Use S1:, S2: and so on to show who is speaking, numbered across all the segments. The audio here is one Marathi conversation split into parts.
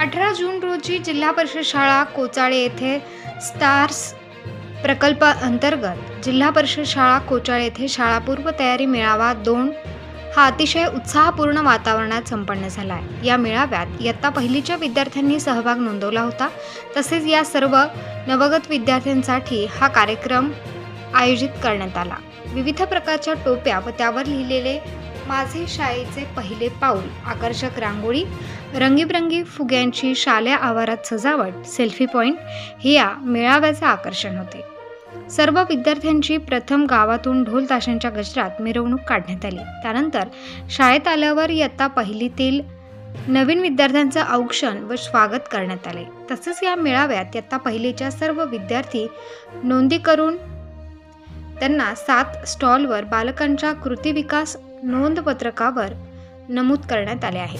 S1: अठरा जून रोजी जिल्हा परिषद शाळा कोचाळे येथे स्टार्स प्रकल्पाअंतर्गत जिल्हा परिषद शाळा कोचाळे येथे शाळापूर्व तयारी मेळावा दोन हा अतिशय उत्साहपूर्ण वातावरणात संपन्न झाला आहे या मेळाव्यात इयत्ता पहिलीच्या विद्यार्थ्यांनी सहभाग नोंदवला होता. तसेच या सर्व नवगत विद्यार्थ्यांसाठी हा कार्यक्रम आयोजित करण्यात आला. विविध प्रकारच्या टोप्या व त्यावर लिहिलेले माझे शाळेचे पहिले पाऊल आकर्षक रांगोळी रंगीबरंगी फुग्यांची शालेय आवारात सजावट सेल्फी पॉईंट हे या मेळाव्याचे आकर्षण होते. सर्व विद्यार्थ्यांची प्रथम गावातून ढोल ताशांच्या गजरात मिरवणूक काढण्यात आली. त्यानंतर शाळेत आल्यावर इयत्ता पहिलीतील नवीन विद्यार्थ्यांचं औक्षण व स्वागत करण्यात आले. तसेच या मेळाव्यात इयत्ता पहिलीच्या सर्व विद्यार्थी नोंदी करून त्यांना सात स्टॉलवर बालकांच्या कृती विकास नोंदपत्रकावर नमूद करण्यात आले आहे.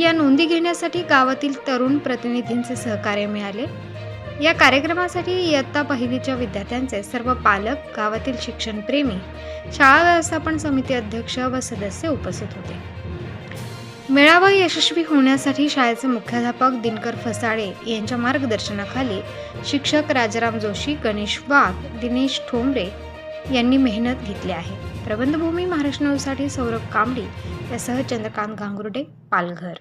S1: या नोंदी घेण्यासाठी गावातील तरुण प्रतिनिधींचे सहकार्य मिळाले. या कार्यक्रमासाठी इयत्ता पहिलीच्या विद्यार्थ्यांचे सर्व पालक गावातील शिक्षणप्रेमी शाळा व्यवस्थापन समिती अध्यक्ष व सदस्य उपस्थित होते. मेळावा यशस्वी होण्यासाठी शाळेचे मुख्याध्यापक दिनकर फसाळे यांच्या मार्गदर्शनाखाली शिक्षक राजाराम जोशी गणेश वाघ दिनेश ठोंबरे यांनी मेहनत घेतली आहे. प्रबंधभूमी महाराष्ट्र न्यूजसाठी सौरभ कांबडी यासह चंद्रकांत गांगुर्डे पालघर.